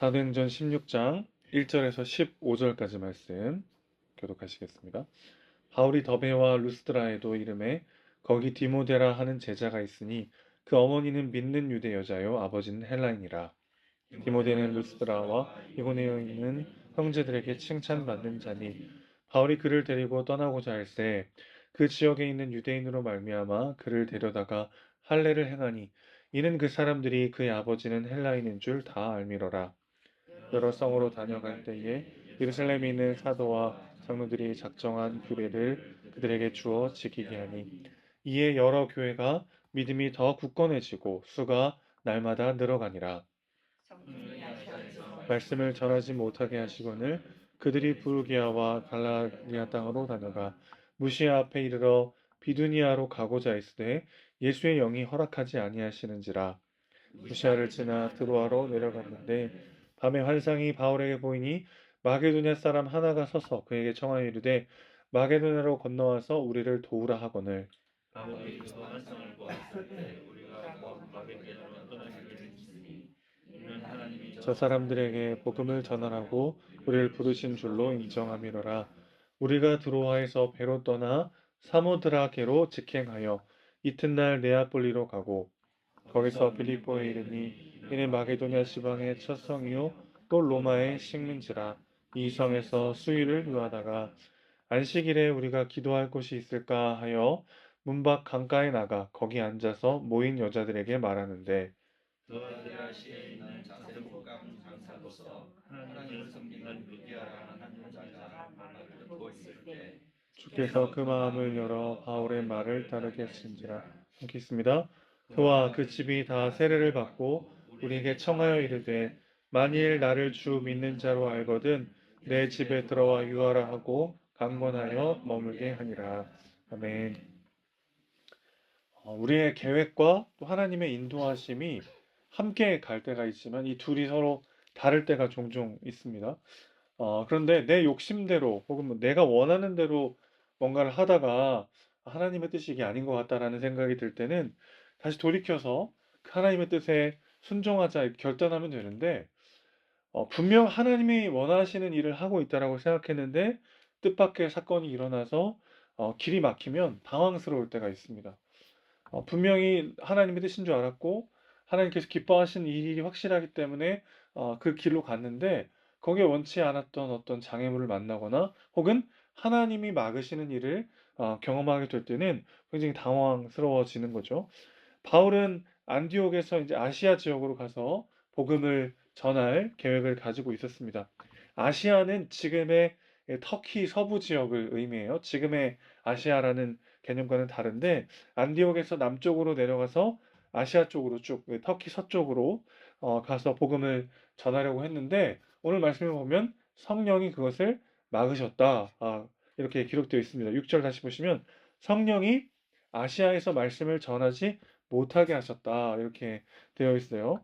사도행전 16장 1절에서 15절까지 말씀 교독하시겠습니다. 바울이 더베와 루스드라에도 이름에 거기 디모데라 하는 제자가 있으니 그 어머니는 믿는 유대 여자요 아버지는 헬라인이라. 디모데는 루스드라와 이고네에 있는 형제들에게 칭찬받는 자니 바울이 그를 데리고 떠나고자 할세 그 지역에 있는 유대인으로 말미암아 그를 데려다가 할례를 행하니 이는 그 사람들이 그의 아버지는 헬라인인 줄 다 알미러라. 여러 성으로 다녀갈 때에 예루살렘에 있는 사도와 장로들이 작정한 규례를 그들에게 주어 지키게 하니 이에 여러 교회가 믿음이 더 굳건해지고 수가 날마다 늘어가니라. 말씀을 전하지 못하게 하시거늘 그들이 부르기아와 갈라리아 땅으로 다녀가 무시아 앞에 이르러 비두니아로 가고자 했으되 예수의 영이 허락하지 아니하시는지라 무시아를 지나 드로아로 내려갔는데 밤에 환상이 바울에게 보이니 마게도냐 사람 하나가 서서 그에게 청하여 이르되 마게도냐로 건너와서 우리를 도우라 하거늘 바울이 그 환상을 보았을 때 우리가 마게도냐로 떠나기를 믿으니 이는 하나님이 저 사람들에게 복음을 전하라고 우리를 부르신 줄로 인정함이로라. 우리가 드로아에서 배로 떠나 사모드라게로 직행하여 이튿날 네아폴리로 가고 거기서 빌립보에 이르니 이는 마게도냐 지방의 첫 성이요 또 로마의 식민지라 이 성에서 수일을 유하다가 안식일에 우리가 기도할 곳이 있을까 하여 문 밖 강가에 나가 거기 앉아서 모인 여자들에게 말하는데 드라시에 있는 자세복강 장사로서 하나님을 섬기는 루디아라는 한 여자가 말을 듣고 있을 때 주께서 그 마음을 열어 바울의 말을 따르게 하신지라 읽겠습니다. 그와 그 집이 다 세례를 받고 우리에게 청하여 이르되 만일 나를 주 믿는 자로 알거든 내 집에 들어와 유하라 하고 강권하여 머물게 하니라. 아멘. 어, 우리의 계획과 또 하나님의 인도하심이 함께 갈 때가 있지만 이 둘이 서로 다를 때가 종종 있습니다. 어, 그런데 내 욕심대로 혹은 뭐 내가 원하는 대로 뭔가를 하다가 하나님의 뜻이 이게 아닌 것 같다라는 생각이 들 때는 다시 돌이켜서 그 하나님의 뜻에 순종하자 결단하면 되는데 어, 분명 하나님이 원하시는 일을 하고 있다라고 생각했는데 뜻밖의 사건이 일어나서 어, 길이 막히면 당황스러울 때가 있습니다. 어, 분명히 하나님의 뜻인 줄 알았고 하나님께서 기뻐하신 이 일이 확실하기 때문에 어, 그 길로 갔는데 거기에 원치 않았던 어떤 장애물을 만나거나 혹은 하나님이 막으시는 일을 어, 경험하게 될 때는 굉장히 당황스러워지는 거죠. 바울은 안디옥에서 이제 아시아 지역으로 가서 복음을 전할 계획을 가지고 있었습니다. 아시아는 지금의 터키 서부 지역을 의미해요. 지금의 아시아라는 개념과는 다른데 안디옥에서 남쪽으로 내려가서 아시아 쪽으로 쭉 터키 서쪽으로 어, 가서 복음을 전하려고 했는데 오늘 말씀을 보면 성령이 그것을 막으셨다. 아, 이렇게 기록되어 있습니다. 6절 다시 보시면 성령이 아시아에서 말씀을 전하지 못하게 하셨다. 이렇게 되어 있어요.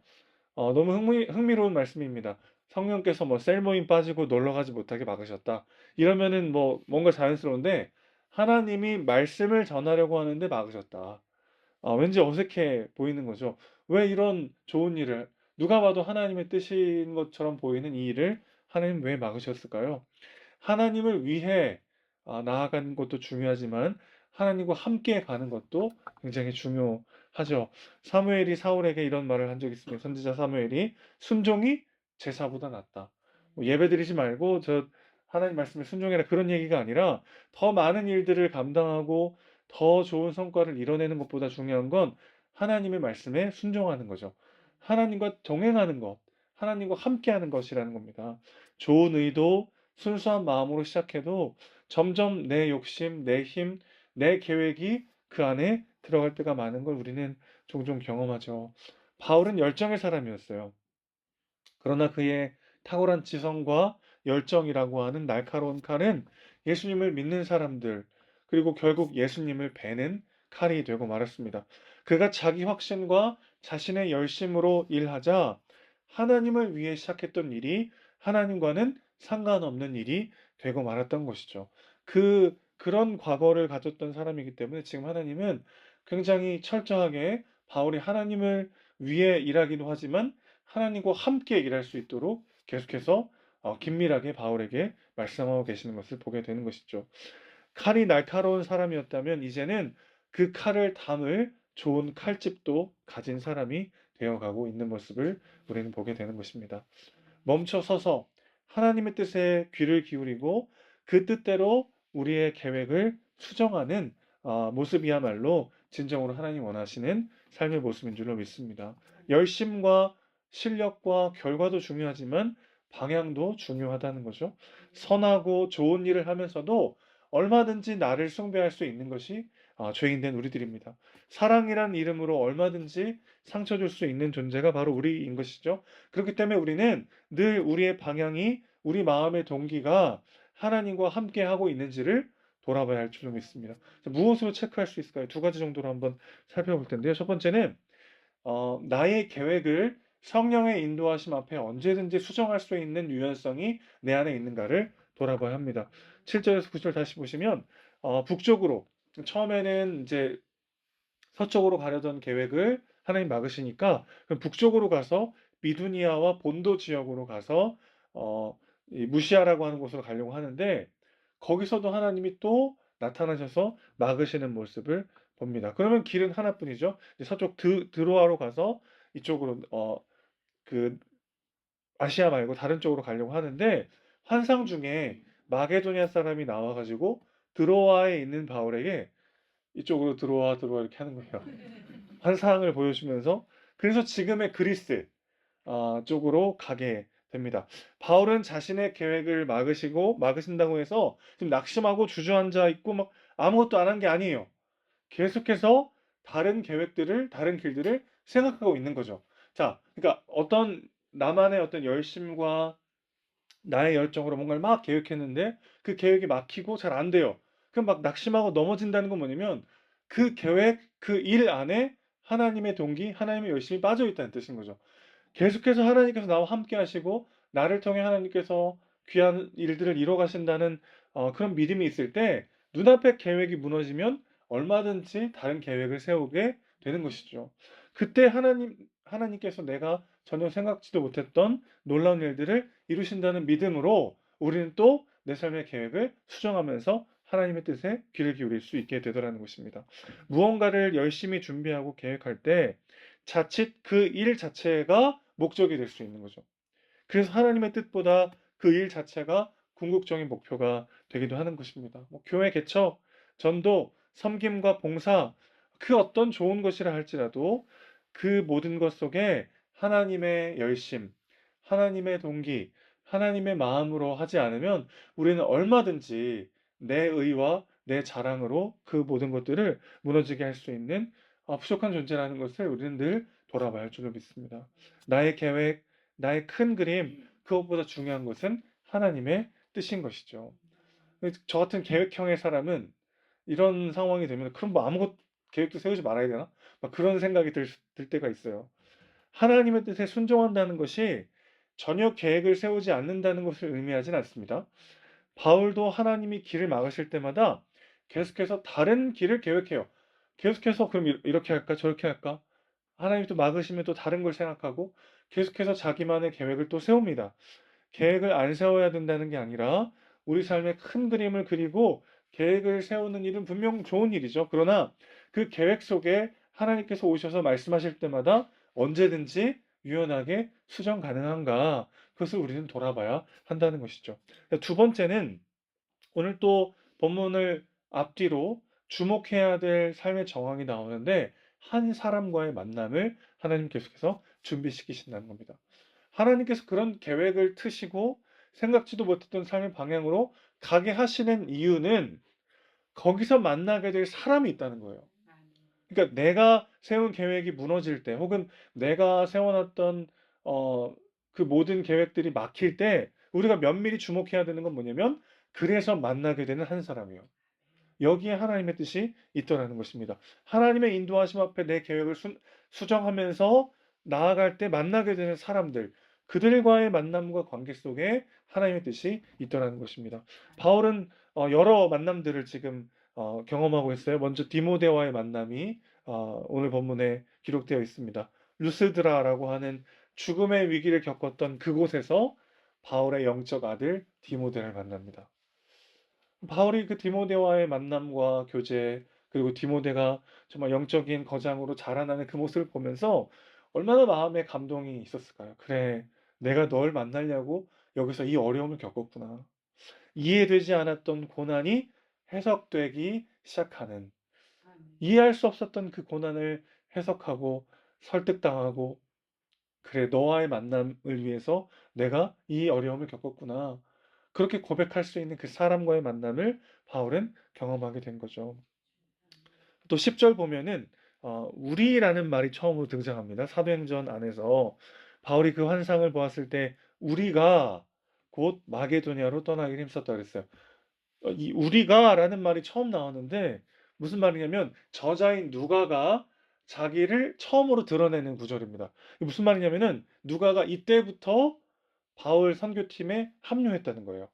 어, 너무 흥미, 흥미로운 말씀입니다. 성령께서 뭐 셀모임 빠지고 놀러 가지 못하게 막으셨다. 이러면은 뭐 뭔가 자연스러운데 하나님이 말씀을 전하려고 하는데 막으셨다. 어, 왠지 어색해 보이는 거죠. 왜 이런 좋은 일을 누가 봐도 하나님의 뜻인 것처럼 보이는 이 일을 하나님 왜 막으셨을까요? 하나님을 위해 아, 나아가는 것도 중요하지만 하나님과 함께 가는 것도 굉장히 중요 하죠. 사무엘이 사울에게 이런 말을 한 적이 있습니다. 선지자 사무엘이 순종이 제사보다 낫다. 뭐 예배 드리지 말고 저 하나님 말씀에 순종해라 그런 얘기가 아니라 더 많은 일들을 감당하고 더 좋은 성과를 이뤄내는 것보다 중요한 건 하나님의 말씀에 순종하는 거죠. 하나님과 동행하는 것, 하나님과 함께하는 것이라는 겁니다. 좋은 의도, 순수한 마음으로 시작해도 점점 내 욕심, 내 힘, 내 계획이 그 안에 들어갈 때가 많은 걸 우리는 종종 경험하죠. 바울은 열정의 사람이었어요. 그러나 그의 탁월한 지성과 열정이라고 하는 날카로운 칼은 예수님을 믿는 사람들, 그리고 결국 예수님을 베는 칼이 되고 말았습니다. 그가 자기 확신과 자신의 열심으로 일하자 하나님을 위해 시작했던 일이 하나님과는 상관없는 일이 되고 말았던 것이죠. 그, 그런 과거를 가졌던 사람이기 때문에 지금 하나님은 굉장히 철저하게 바울이 하나님을 위해 일하기도 하지만 하나님과 함께 일할 수 있도록 계속해서 어, 긴밀하게 바울에게 말씀하고 계시는 것을 보게 되는 것이죠. 칼이 날카로운 사람이었다면 이제는 그 칼을 담을 좋은 칼집도 가진 사람이 되어가고 있는 모습을 우리는 보게 되는 것입니다. 멈춰 서서 하나님의 뜻에 귀를 기울이고 그 뜻대로 우리의 계획을 수정하는 아, 모습이야말로 진정으로 하나님 원하시는 삶의 모습인 줄로 믿습니다. 열심과 실력과 결과도 중요하지만 방향도 중요하다는 거죠. 선하고 좋은 일을 하면서도 얼마든지 나를 숭배할 수 있는 것이 아, 죄인된 우리들입니다. 사랑이란 이름으로 얼마든지 상처 줄 수 있는 존재가 바로 우리인 것이죠. 그렇기 때문에 우리는 늘 우리의 방향이 우리 마음의 동기가 하나님과 함께 하고 있는지를 돌아봐야 할 믿습니다. 자, 무엇으로 체크할 수 있을까요? 두 가지 정도로 한번 살펴볼 텐데요. 첫 번째는 어, 나의 계획을 성령의 인도하심 앞에 언제든지 수정할 수 있는 유연성이 내 안에 있는가를 돌아봐야 합니다. 7절에서 9절 다시 보시면 어, 북쪽으로 처음에는 이제 서쪽으로 가려던 계획을 하나님 막으시니까 그럼 북쪽으로 가서 미두니아와 본도 지역으로 가서 어, 이 무시아라고 하는 곳으로 가려고 하는데 거기서도 하나님이 또 나타나셔서 막으시는 모습을 봅니다. 그러면 길은 하나뿐이죠. 서쪽 드, 드로아로 가서 이쪽으로 어, 그 아시아 말고 다른 쪽으로 가려고 하는데 환상 중에 마게도니아 사람이 나와가지고 드로아에 있는 바울에게 이쪽으로 들어와 들어와 이렇게 하는 거예요. 환상을 보여주면서 그래서 지금의 그리스 아, 쪽으로 가게 됩니다. 바울은 자신의 계획을 막으시고 막으신다고 해서 지금 낙심하고 주저앉아 있고 막 아무것도 안 한 게 아니에요. 계속해서 다른 계획들을 다른 길들을 생각하고 있는 거죠. 자, 그러니까 어떤 나만의 어떤 열심과 나의 열정으로 뭔가를 막 계획했는데 그 계획이 막히고 잘 안 돼요. 그럼 막 낙심하고 넘어진다는 건 뭐냐면 그 계획, 그 일 안에 하나님의 동기, 하나님의 열심이 빠져 있다는 뜻인 거죠. 계속해서 하나님께서 나와 함께 하시고 나를 통해 하나님께서 귀한 일들을 이뤄 가신다는 어, 그런 믿음이 있을 때 눈앞의 계획이 무너지면 얼마든지 다른 계획을 세우게 되는 것이죠. 그때 하나님 하나님께서 내가 전혀 생각지도 못했던 놀라운 일들을 이루신다는 믿음으로 우리는 또 내 삶의 계획을 수정하면서 하나님의 뜻에 귀를 기울일 수 있게 되더라는 것입니다. 무언가를 열심히 준비하고 계획할 때 자칫 그 일 자체가 목적이 될 수 있는 거죠. 그래서 하나님의 뜻보다 그 일 자체가 궁극적인 목표가 되기도 하는 것입니다. 뭐 교회 개척, 전도, 섬김과 봉사, 그 어떤 좋은 것이라 할지라도 그 모든 것 속에 하나님의 열심, 하나님의 동기, 하나님의 마음으로 하지 않으면 우리는 얼마든지 내 의와 내 자랑으로 그 모든 것들을 무너지게 할 수 있는 아, 부족한 존재라는 것을 우리는 늘 돌아봐야 할 줄로 믿습니다. 나의 계획, 나의 큰 그림, 그것보다 중요한 것은 하나님의 뜻인 것이죠. 저 같은 계획형의 사람은 이런 상황이 되면 그럼 뭐 아무것 계획도 세우지 말아야 되나? 막 그런 생각이 들, 들 때가 있어요. 하나님의 뜻에 순종한다는 것이 전혀 계획을 세우지 않는다는 것을 의미하진 않습니다. 바울도 하나님이 길을 막으실 때마다 계속해서 다른 길을 계획해요. 계속해서 그럼 이- 이렇게 할까 저렇게 할까? 하나님이 또 막으시면 또 다른 걸 생각하고 계속해서 자기만의 계획을 또 세웁니다. 계획을 안 세워야 된다는 게 아니라 우리 삶의 큰 그림을 그리고 계획을 세우는 일은 분명 좋은 일이죠. 그러나 그 계획 속에 하나님께서 오셔서 말씀하실 때마다 언제든지 유연하게 수정 가능한가 그것을 우리는 돌아봐야 한다는 것이죠. 두 번째는 오늘 또 본문을 앞뒤로 주목해야 될 삶의 정황이 나오는데 한 사람과의 만남을 하나님 계속해서 준비시키신다는 겁니다. 하나님께서 그런 계획을 트시고 생각지도 못했던 삶의 방향으로 가게 하시는 이유는 거기서 만나게 될 사람이 있다는 거예요. 그러니까 내가 세운 계획이 무너질 때 혹은 내가 세워놨던 어, 그 모든 계획들이 막힐 때 우리가 면밀히 주목해야 되는 건 뭐냐면 그래서 만나게 되는 한 사람이요. 여기에 하나님의 뜻이 있더라는 것입니다. 하나님의 인도하심 앞에 내 계획을 수, 수정하면서 나아갈 때 만나게 되는 사람들, 그들과의 만남과 관계 속에 하나님의 뜻이 있더라는 것입니다. 바울은 어, 여러 만남들을 지금 어, 경험하고 있어요. 먼저 디모데와의 만남이 어, 오늘 본문에 기록되어 있습니다. 루스드라라고 하는 죽음의 위기를 겪었던 그곳에서 바울의 영적 아들 디모데를 만납니다. 바울이 그 디모데와의 만남과 교제 그리고 디모데가 정말 영적인 거장으로 자라나는 그 모습을 보면서 얼마나 마음에 감동이 있었을까요? 그래, 내가 널 만나려고 여기서 이 어려움을 겪었구나. 이해되지 않았던 고난이 해석되기 시작하는 이해할 수 없었던 그 고난을 해석하고 설득당하고 그래 너와의 만남을 위해서 내가 이 어려움을 겪었구나. 그렇게 고백할 수 있는 그 사람과의 만남을 바울은 경험하게 된 거죠. 또 10절 보면은 어, 우리라는 말이 처음으로 등장합니다. 사도행전 안에서 바울이 그 환상을 보았을 때 우리가 곧 마게도니아로 떠나기를 힘썼다 그랬어요. 어, 이 우리가라는 말이 처음 나왔는데 무슨 말이냐면 저자인 누가가 자기를 처음으로 드러내는 구절입니다. 무슨 말이냐면은 누가가 이때부터 바울 선교팀에 합류했다는 거예요.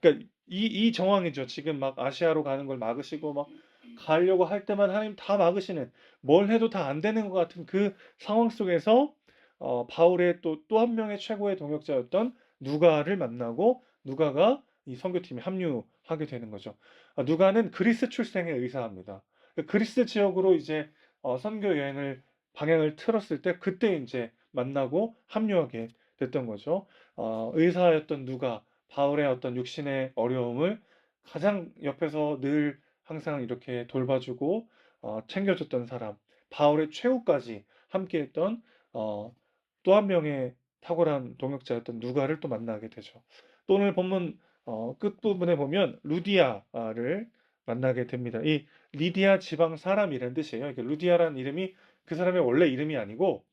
그러니까 이, 이 정황이죠. 지금 막 아시아로 가는 걸 막으시고 막 가려고 할 때만 하나님 다 막으시는 뭘 해도 다 안 되는 것 같은 그 상황 속에서 어, 바울의 또 또 한 명의 최고의 동역자였던 누가를 만나고 누가가 이 선교팀에 합류하게 되는 거죠. 아, 누가는 그리스 출생의 의사입니다. 그러니까 그리스 지역으로 이제 어, 선교 여행을 방향을 틀었을 때 그때 이제 만나고 합류하게 됐던 거죠. 어, 의사였던 누가 바울의 어떤 육신의 어려움을 가장 옆에서 늘 항상 이렇게 돌봐주고 어, 챙겨줬던 사람, 바울의 최후까지 함께했던 어, 또 한 명의 탁월한 동역자였던 누가를 또 만나게 되죠. 또 오늘 본문 어, 끝부분에 보면 루디아를 만나게 됩니다. 이 리디아 지방 사람이라는 뜻이에요. 이게 루디아라는 이름이 그 사람의 원래 이름이 아니고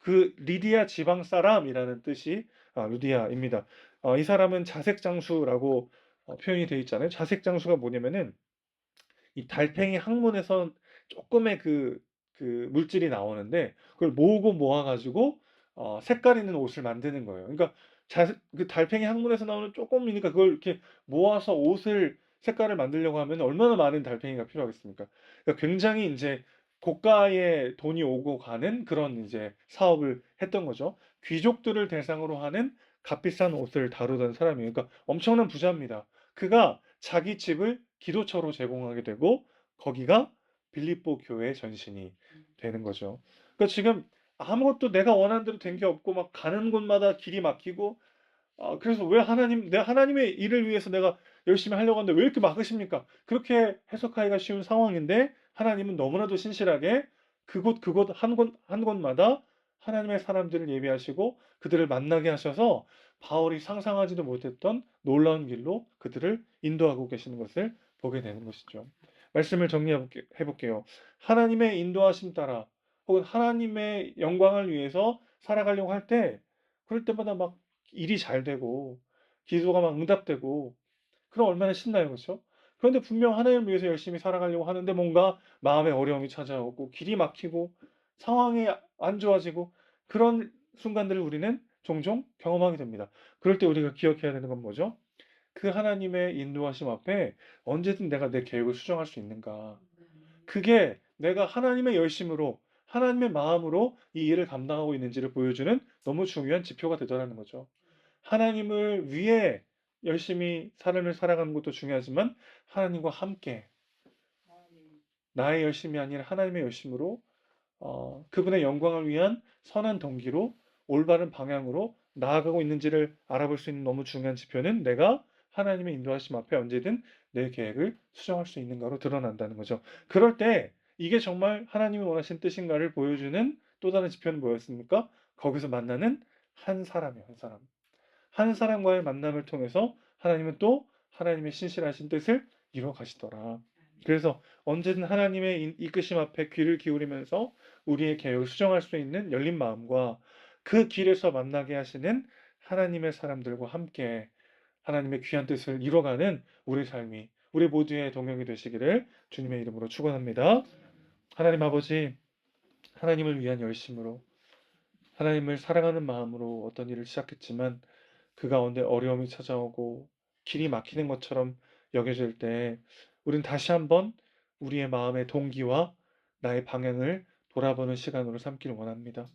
그 리디아 지방 사람이라는 뜻이 아, 루디아입니다. 어, 이 사람은 자색 장수라고 어, 표현이 되어 있잖아요. 자색 장수가 뭐냐면은 이 달팽이 항문에서 조금의 그, 그 물질이 나오는데 그걸 모으고 모아가지고 어, 색깔 있는 옷을 만드는 거예요. 그러니까 자, 그 달팽이 항문에서 나오는 조금이니까 그걸 이렇게 모아서 옷을 색깔을 만들려고 하면 얼마나 많은 달팽이가 필요하겠습니까? 그러니까 굉장히 이제 고가의 돈이 오고 가는 그런 이제 사업을 했던 거죠. 귀족들을 대상으로 하는 값비싼 옷을 다루던 사람이에요. 그러니까 엄청난 부자입니다. 그가 자기 집을 기도처로 제공하게 되고 거기가 빌립보 교회 전신이 되는 거죠. 그러니까 지금 아무것도 내가 원하는 대로 된 게 없고 막 가는 곳마다 길이 막히고 아, 그래서 왜 하나님 내 하나님의 일을 위해서 내가 열심히 하려고 하는데 왜 이렇게 막으십니까? 그렇게 해석하기가 쉬운 상황인데 하나님은 너무나도 신실하게 그곳 그곳 한 곳 한 곳마다 하나님의 사람들을 예비하시고 그들을 만나게 하셔서 바울이 상상하지도 못했던 놀라운 길로 그들을 인도하고 계시는 것을 보게 되는 것이죠. 말씀을 정리해 볼게요. 하나님의 인도하심 따라 혹은 하나님의 영광을 위해서 살아가려고 할 때 그럴 때마다 막 일이 잘 되고 기도가 막 응답되고 그럼 얼마나 신나요, 그렇죠? 그런데 분명 하나님을 위해서 열심히 살아가려고 하는데 뭔가 마음에 어려움이 찾아오고 길이 막히고 상황이 안 좋아지고 그런 순간들을 우리는 종종 경험하게 됩니다. 그럴 때 우리가 기억해야 되는 건 뭐죠? 그 하나님의 인도하심 앞에 언제든 내가 내 계획을 수정할 수 있는가? 그게 내가 하나님의 열심으로 하나님의 마음으로 이 일을 감당하고 있는지를 보여주는 너무 중요한 지표가 되더라는 거죠. 하나님을 위해 열심히 삶을 살아가는 것도 중요하지만 하나님과 함께 나의 열심이 아니라 하나님의 열심으로 어, 그분의 영광을 위한 선한 동기로 올바른 방향으로 나아가고 있는지를 알아볼 수 있는 너무 중요한 지표는 내가 하나님의 인도하심 앞에 언제든 내 계획을 수정할 수 있는가로 드러난다는 거죠. 그럴 때 이게 정말 하나님이 원하신 뜻인가를 보여주는 또 다른 지표는 뭐였습니까? 거기서 만나는 한 사람이에요, 한 사람. 한 사람과의 만남을 통해서 하나님은 또 하나님의 신실하신 뜻을 이루어 가시더라. 그래서 언제든 하나님의 이- 이끄심 앞에 귀를 기울이면서 우리의 계획을 수정할 수 있는 열린 마음과 그 길에서 만나게 하시는 하나님의 사람들과 함께 하나님의 귀한 뜻을 이뤄가는 우리 삶이 우리 모두의 동역이 되시기를 주님의 이름으로 축원합니다. 하나님 아버지 하나님을 위한 열심으로 하나님을 사랑하는 마음으로 어떤 일을 시작했지만 그 가운데 어려움이 찾아오고 길이 막히는 것처럼 여겨질 때 우린 다시 한번 우리의 마음의 동기와 나의 방향을 돌아보는 시간으로 삼기를 원합니다.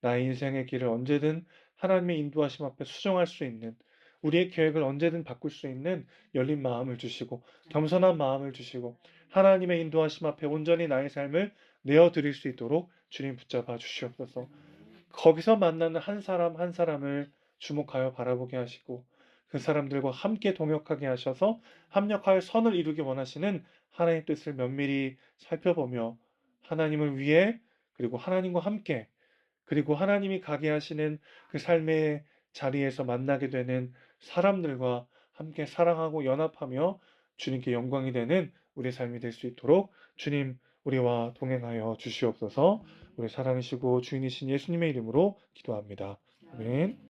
나의 인생의 길을 언제든 하나님의 인도하심 앞에 수정할 수 있는 우리의 계획을 언제든 바꿀 수 있는 열린 마음을 주시고 겸손한 마음을 주시고 하나님의 인도하심 앞에 온전히 나의 삶을 내어 드릴 수 있도록 주님 붙잡아 주시옵소서. 거기서 만나는 한 사람 한 사람을 주목하여 바라보게 하시고 그 사람들과 함께 동역하게 하셔서 합력하여 선을 이루기 원하시는 하나님의 뜻을 면밀히 살펴보며 하나님을 위해 그리고 하나님과 함께 그리고 하나님이 가게 하시는 그 삶의 자리에서 만나게 되는 사람들과 함께 사랑하고 연합하며 주님께 영광이 되는 우리의 삶이 될 수 있도록 주님 우리와 동행하여 주시옵소서 우리 사랑이시고 주인이신 예수님의 이름으로 기도합니다. 아멘.